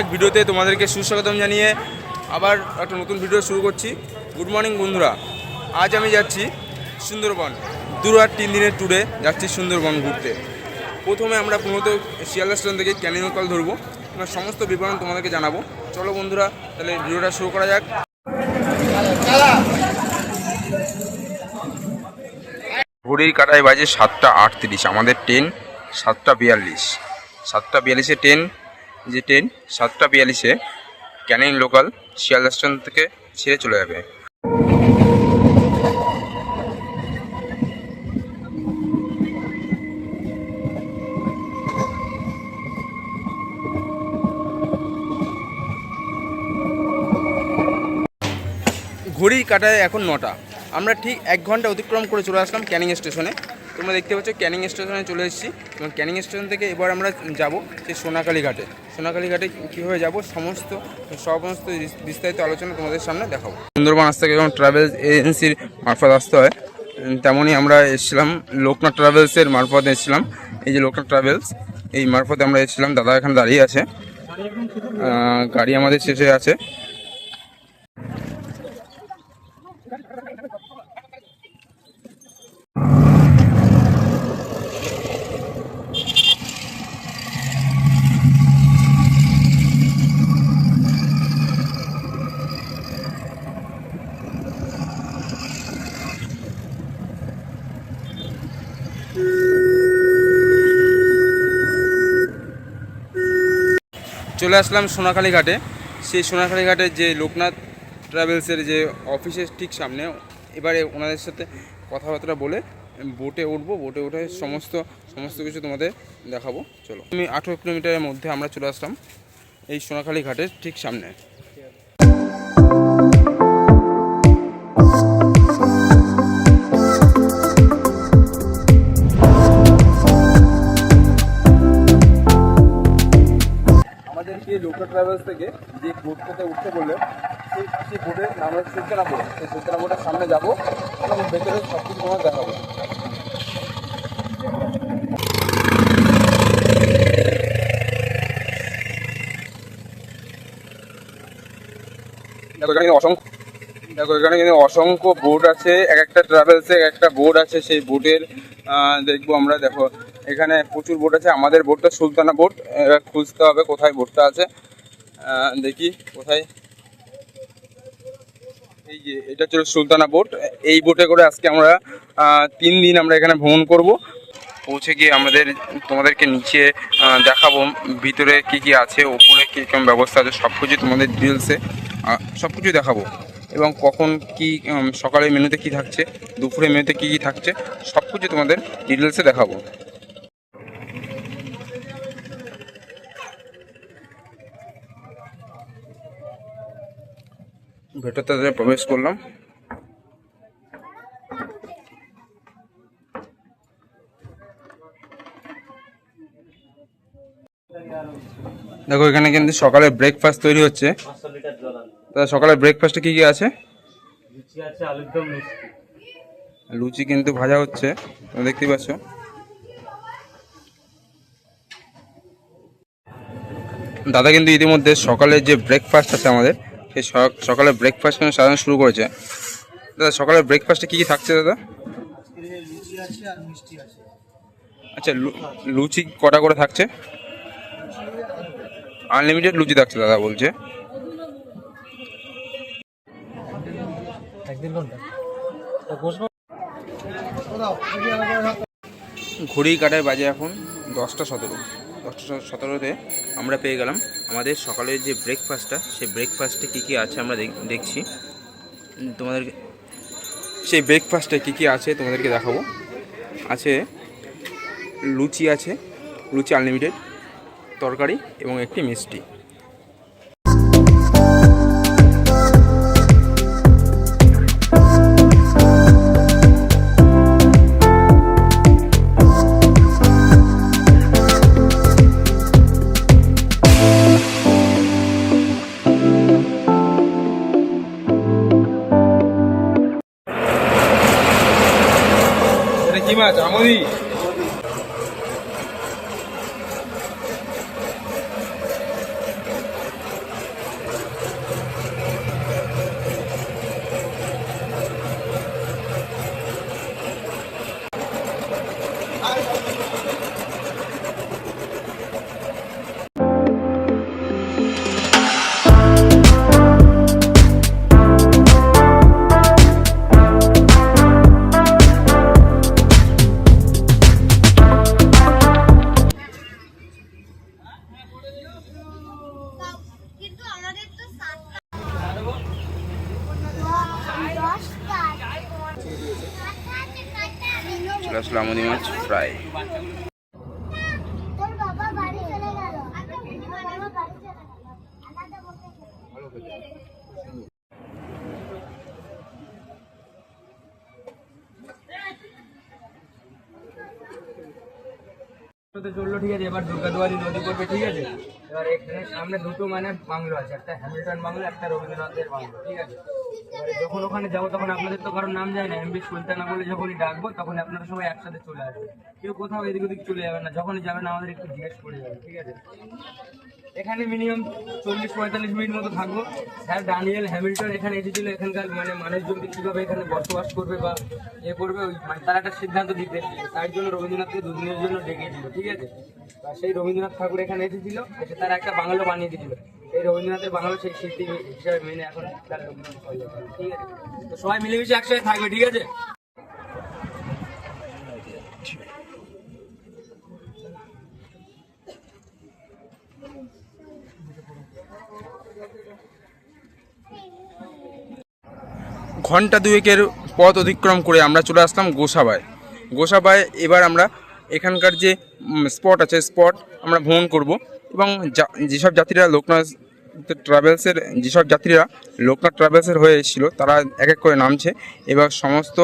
এক ভিডিওতে তোমাদেরকে সুস্বাগতম জানিয়ে আবার একটা নতুন ভিডিও শুরু করছি। গুড মর্নিং বন্ধুরা। আজ আমি যাচ্ছি সুন্দরবন। দু আর তিন দিনের ট্যুরে যাচ্ছি সুন্দরবন ঘুরতে। প্রথমে আমরা পুনত শিয়ালদা স্টেশন থেকে ক্যানিং কল ধরবো। এবং সমস্ত বিবরণ তোমাদেরকে জানাব। চলো বন্ধুরা, তাহলে ভিডিওটা শুরু করা যাক। ঘড়ির কাটায় বাজে সাতটা আটত্রিশ। আমাদের ট্রেন সাতটা বিয়াল্লিশ। সাতটা বিয়াল্লিশে ট্রেন যে ট্রেন সাতটা বিয়াল্লিশে ক্যানিং লোকাল শিয়ালদা স্টেশন থেকে ছেড়ে চলে যাবে। ঘড়ির কাটায় এখন নটা। আমরা ঠিক এক ঘণ্টা অতিক্রম করে চলে আসলাম ক্যানিং স্টেশনে। তোমরা দেখতে পাচ্ছ ক্যানিং স্টেশনে চলে এসেছি। এবং ক্যানিং স্টেশন থেকে এবার আমরা যাব সেই সোনাকালী ঘাটে। সোনাকালী ঘাটে কীভাবে যাব? সমস্ত সমস্ত বিস্তারিত আলোচনা তোমাদের সামনে দেখাবো। সুন্দরবন আসতে যেমন ট্রাভেল এজেন্সির মারফত আসতে হয় তেমনই আমরা এসেছিলাম লোকনাথ ট্রাভেলসের মারফত এসেছিলাম। এই যে লোকনাথ ট্রাভেলস, এই মারফতে আমরা এসেছিলাম, দাদা এখানে দাঁড়িয়ে আছে। গাড়ি আমাদের শেষে আছে। চলে আসলাম সোনাখালী ঘাটে। সেই সোনাখালী ঘাটে যে লোকনাথ ট্রাভেলসের যে অফিসের ঠিক সামনে, এবারে ওনাদের সাথে কথাবার্তা বলে বোটে উঠবো, বোটে উঠে সমস্ত সমস্ত কিছু তোমাদের দেখাবো। চলো। আমি আঠেরো কিলোমিটারের মধ্যে আমরা চলে আসলাম এই সোনাখালী ঘাটের ঠিক সামনে। ট্রাভেলস থেকে যে বোটটাতে উঠতে বললে সেই সেই বোটের নাম হচ্ছে সুলতানা বোট সেই সুলতানা বোটের সামনে যাব এবং ভেতরে সব কিছু তোমার দেখাবো। দেখো, এখানে অসংখ্য দেখো, এখানে কিন্তু অসংখ্য বোট আছে। এক একটা ট্রাভেলসে এক একটা বোট আছে। সেই বোটের দেখব আমরা। দেখো, এখানে প্রচুর বোট আছে। আমাদের বোটটা সুলতানা বোট এবার খুঁজতে হবে কোথায় বোটটা আছে। দেখি কোথায়। এই যে, এটা ছিল সুলতানা বোট। এই বোটে করে আজকে আমরা তিন দিন আমরা এখানে ভ্রমণ করব। পৌঁছে গিয়ে আমাদের, তোমাদেরকে নিচে দেখাবো ভিতরে কি কি আছে, ওপরে কী কেমন ব্যবস্থা আছে সব কিছু তোমাদের ডিটেলসে সব কিছু দেখাবো। এবং কখন কি সকালের মেনুতে কি থাকছে, দুপুরের মেনুতে কি কি থাকছে সব কিছু তোমাদের ডিটেলসে দেখাবো। ভেতরটাতে প্রবেশ করলাম। দেখো এখানে কিন্তু সকালে ব্রেকফাস্ট তৈরি হচ্ছে। তা সকালে ব্রেকফাস্টে কি কি আছে? লুচি আছে আলুর দম লুচি। কিন্তু ভাজা হচ্ছে দেখতেই পাচ্ছ। দাদা কিন্তু ইতিমধ্যে সকালের যে ব্রেকফাস্ট আছে আমাদের সক- সকালে ব্রেকফাস্ট কিন্তু সাজানো শুরু করেছে। দাদা সকালে ব্রেকফাস্টে কি কি থাকছে দাদা? আচ্ছা লুচি কটা করে থাকছে? আনলিমিটেড লুচি থাকছে দাদা বলছে। ঘড়ি কাটায় বাজে এখন দশটা সতেরো। সতেরোতে আমরা পেয়ে গেলাম। আমাদের সকালের যে ব্রেকফাস্টটা সেই ব্রেকফাস্টে কী কী আছে আমরা দেখ- দেখছি। তোমাদের সেই ব্রেকফাস্টে কী কী আছে তোমাদেরকে দেখাবো। আছে লুচি আছে, লুচি আনলিমিটেড তরকারি এবং একটি মিষ্টি। আলাদা বলতে তো চলল ঠিক আছে এবার দুর্গাদুয়ারি নদী পড়বে ঠিক আছে? এবার এখানে সামনে দুটো মানে বাংলো আছে একটা হ্যামিল্টন বাংলো একটা রবীন্দ্রনাথের বাংলো ঠিক আছে? যখন ওখানে যাব তখন আপনাদের তো কারোর নাম যায় না এমবি সুলতানা বলে যখনই ডাকবো তখন আপনারা সবাই একসাথে চলে আসবে। কেউ কোথাও এদিক ওদিক চলে যাবেন না, যখনই যাবেন আমাদের একটু জিজ্ঞেস করে যাবেন, ঠিক আছে? এখানে মিনিমাম চল্লিশ, পঁয়তাল্লিশ মিনিট মতো থাকব। স্যার ডানিয়েল হ্যামিল্টন এখানে এসেছিল, এখানকার মানে মানুষজন কীভাবে এখানে বসবাস করবে বা এ করবে, ওই মানে তারা একটা সিদ্ধান্ত দিতে, তার জন্য রবীন্দ্রনাথকে দুদিনের জন্য ডেকেছিল, ঠিক আছে? আর সেই রবীন্দ্রনাথ ঠাকুর এখানে এসেছিল, এসে তারা একটা বাংলো বানিয়ে দিয়েছিল। এই রবীন্দ্রনাথের বাংলো সেই স্মৃতি হিসাবে মেনে এখন ঠিক আছে? তো সবাই মিলেমিশে একসাথে থাকবে, ঠিক আছে? ঘণ্টা দুয়েকের পথ অতিক্রম করে আমরা চলে আসলাম গোসাবায়। গোসাবায় এবার আমরা এখানকার যে স্পট আছে স্পট আমরা ভ্রমণ করব। এবং যেসব যাত্রীরা লোকনাথ ট্রাভেলসের, যেসব যাত্রীরা লোকনাথ ট্রাভেলসের হয়ে এসেছিল, তারা এক এক করে নামছে। এবার সমস্ত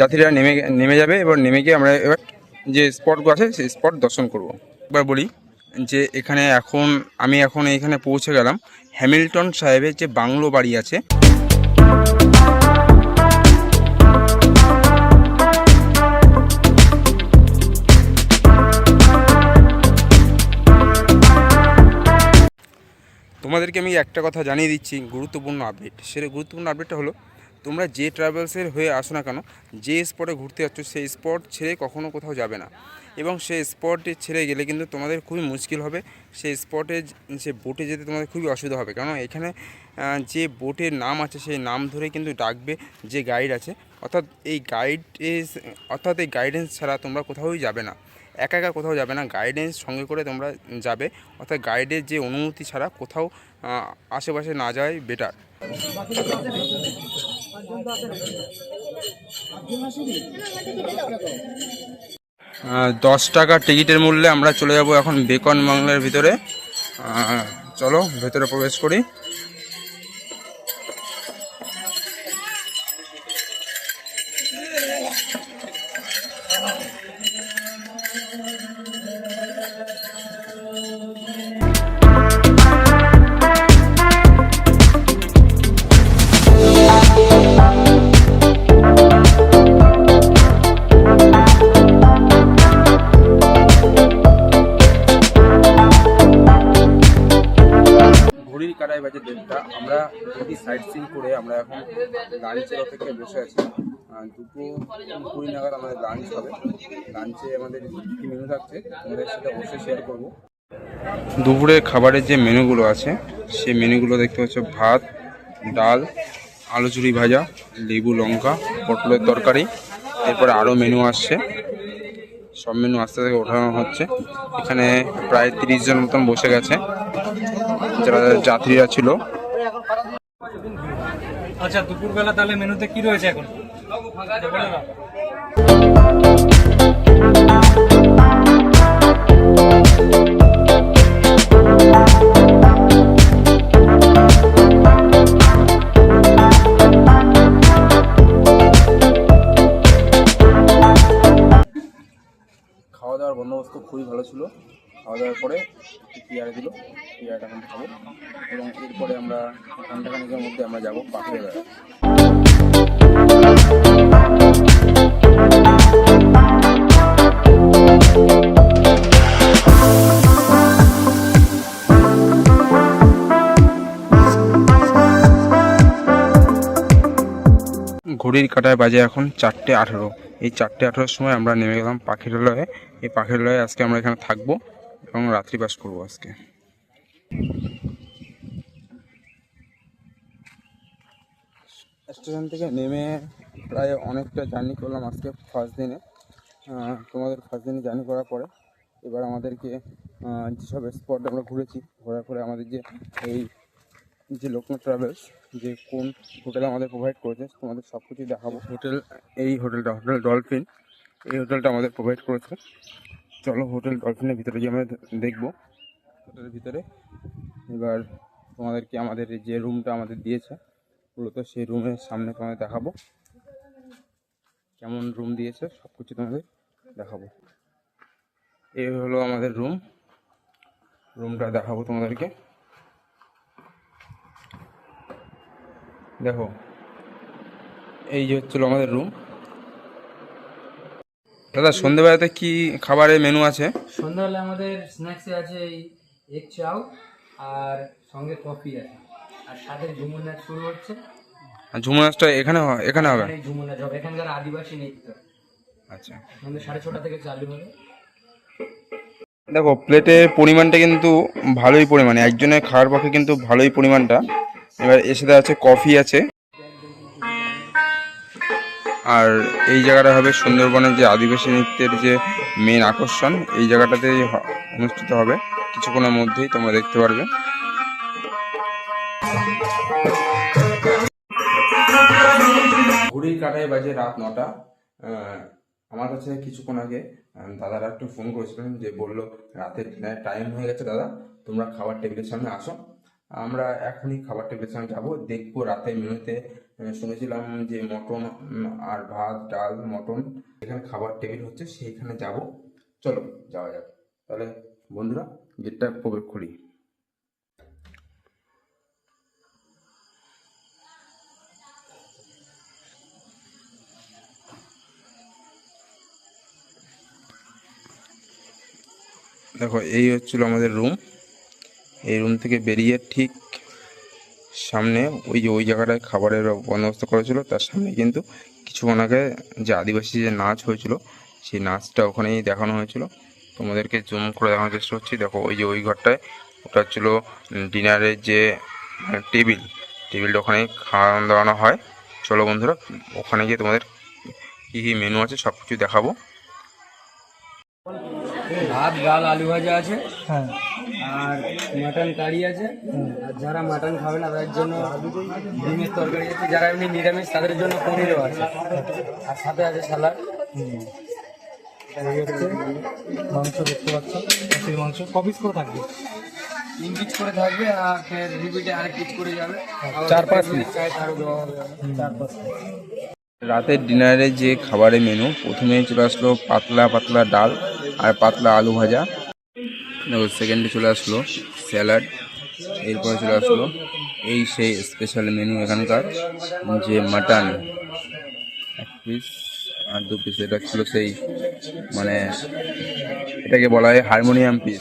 যাত্রীরা নেমে নেমে যাবে এবার নেমে গিয়ে আমরা এবার যে স্পটগুলো আছে, সেই স্পট দর্শন করব। এবার বলি যে এখানে এখন, আমি এখন এখানে পৌঁছে গেলাম। হ্যামিল্টন সাহেবের যে বাংলো বাড়ি আছে তোমাদেরকে আমি একটা কথা জানিয়ে দিচ্ছি, গুরুত্বপূর্ণ আপডেট সেটা গুরুত্বপূর্ণ আপডেটটা হলো, তোমরা যে ট্রাভেলসের হয়ে আসো না কেন, যে স্পটে ঘুরতে যাচ্ছ, সেই স্পট ছেড়ে কখনো কোথাও যাবে না। এবং সেই স্পটে ছেড়ে গেলে কিন্তু তোমাদের খুবই মুশকিল হবে, সেই স্পটে সে বোটে যেতে তোমাদের খুবই অসুবিধা হবে। কারণ এখানে যে বোটের নাম আছে, সেই নাম ধরে কিন্তু ডাকবে যে গাইড আছে। অর্থাৎ এই গাইড অর্থাৎ এই গাইডেন্স ছাড়া তোমরা কোথাওই যাবে না। একা একা কোথাও যাবে না। গাইডেন্স সঙ্গে করে তোমরা যাবে। অর্থাৎ গাইডের যে অনুমতি ছাড়া কোথাও আশেপাশে না যাওয়াই বেটার দশ টাকা টিকিটের মূল্যে আমরা চলে যাব এখন বেকন বাংলার ভিতরে চলো, ভেতরে প্রবেশ করি। যদি সাইট সিন করে আমরা এখন লাঞ্চের অপেক্ষায় বসে আছি। দুটো কুড়ি নাগাদ আমাদের লাঞ্চ হবে। লাঞ্চে আমাদের কী মেনু থাকছে আমাদের সাথে অবশ্যই শেয়ার করব। দুপুরে খাবারের যে মেনুগুলো আছে, সেই মেনুগুলো দেখতে পাচ্ছ, ভাত, ডাল, আলু চুরি ভাজা, লেবু লঙ্কা, পটলের তরকারি, এরপরে আরও মেনু আসছে। সব মেনু আস্তে আস্তে ওঠানো হচ্ছে। এখানে প্রায় তিরিশ জন মতন বসে গেছে। যারা যাত্রীরা ছিল আচ্ছা দুপুরবেলা তাহলে মেনুতে কি রয়েছে এখন? ঘড়ির কাটায় বাজে এখন চারটে আঠেরো। এই চারটে আঠেরোর সময় আমরা নেমে গেলাম পাখিরালয়ে। এই পাখিরালয়ে আজকে আমরা এখানে থাকব এবং রাত্রিবাস করব আজকে। স্টেশন থেকে নেমে প্রায় অনেকটা জার্নি করলাম আজকে ফার্স্ট দিনে। তোমাদের ফার্স্ট দিনে জার্নি করার পরে এবার আমাদেরকে যেসব স্পট আমরা ঘুরেছি, ঘোরার পরে আমাদের যে এই যে লোকনাথ ট্রাভেলস যে কোন হোটেল আমাদের প্রোভাইড করেছে, তোমাদের সব কিছুই দেখাবো। হোটেল, এই হোটেলটা, হোটেল ডলফিন এই হোটেলটা আমাদের প্রোভাইড করেছে। চলো হোটেল ডলফিনের ভিতরে গিয়ে আমরা দেখব। হোটেলের ভিতরে এবার তোমাদেরকে আমাদের যে রুমটা আমাদের দিয়েছে মূলত সেই রুমের সামনে তোমাদের দেখাবো। কেমন রুম দিয়েছে সব কিছু তোমাদের দেখাবো। এই হলো আমাদের রুম রুমটা দেখাবো তোমাদেরকে। দেখো, এই যে হচ্ছিল আমাদের রুম দাদা, সন্ধেবেলাতে কি খাবারের মেনু আছে? সন্ধ্যাবেলা আমাদের স্ন্যাক্সে আছে এই এগ চাউ আর সঙ্গে কফি আছে। আর সাথে ঝুমুর নাচ শুরু হচ্ছে। ঝুমুর নাচটা এখানে এখানে হবে? ঝুমুর নাচ হবে এখানকার আদিবাসী নৃত্য আচ্ছা। আমাদের সাড়ে ছটা থেকে চালু হবে। দেখো প্লেটের পরিমাণটা কিন্তু ভালোই পরিমাণে একজনের খাওয়ার পক্ষে কিন্তু ভালোই পরিমাণটা। এবার এর সাথে আছে কফি আছে। আর এই জায়গাটা হবে সুন্দরবনের যে আদিবাসী নৃত্যের যে মেন আকর্ষণ এই জায়গাটাতেই অনুষ্ঠিত হবে। কিছুক্ষণের মধ্যেই তোমরা দেখতে পারবে। ঘুড়ির কাটায় বাজে রাত নটা। আমার কাছে কিছুক্ষণ আগে দাদারা একটু ফোন করেছিলেন যে বলল, রাতের টাইম হয়ে গেছে দাদা, তোমরা খাবার টেবিলের সামনে আসো। আমরা এখনই খাবার টেবিলের সামনে যাব। দেখব রাতের মেনুতে শুনেছিলাম যে মটন আর ভাত, ডাল, মটন এখানে খাবার টেবিল হচ্ছে সেইখানে যাব। চলো, যাওয়া যাক। তাহলে বন্ধুরা, গেটটা প্রবেশ করি। দেখো, এই হচ্ছিল আমাদের রুম এই রুম থেকে বেরিয়ে ঠিক সামনে ওই যে ওই জায়গাটায় খাবারের বন্দোবস্ত করেছিল তার সামনে কিন্তু কিছুক্ষণ আগে যে আদিবাসী যে নাচ হয়েছিল, সেই নাচটা ওখানেই দেখানো হয়েছিল। তোমাদেরকে জুম করে দেখানোর চেষ্টা করছি। দেখো, ওই যে ওই ঘরটায় ওটা হচ্ছিল ডিনারের যে টেবিল, টেবিলটা ওখানেই খাওয়া দাওয়ানো হয়। চলো বন্ধুরা, ওখানে গিয়ে তোমাদের কী কী মেনু আছে সব কিছু দেখাবো। ভাত ডাল আলু ভাজা আছে। হ্যাঁ। আর মাটন কারি আছে। আর যারা মাটন খাবে না তাদের জন্য ডিমের তরকারি আছে। যারা এমনি নিরামিষ তাদের জন্য পনিরও আছে। আর সাথে আছে সালাড মাংস দেখতে পাচ্ছ। খাসির মাংস। ক পিস করে থাকবে? তিন পিস করে থাকবে আর ফের রিপিটে আরেক পিস করে যাবে। চার পাঁচ তারও দেওয়া হবে। চার পাঁচ রাতের ডিনারে যে খাবারের মেনু প্রথমে চলে আসলো পাতলা পাতলা ডাল। আর পাতলা আলু ভাজা। সেকেন্ডে চলে আসলো স্যালাড এরপরে চলে আসলো এই সেই স্পেশাল মেনু এখানকার, যে মাটন এক পিস আর দু পিস এটা ছিল সেই মানে এটাকে বলা হয় হারমোনিয়াম পিস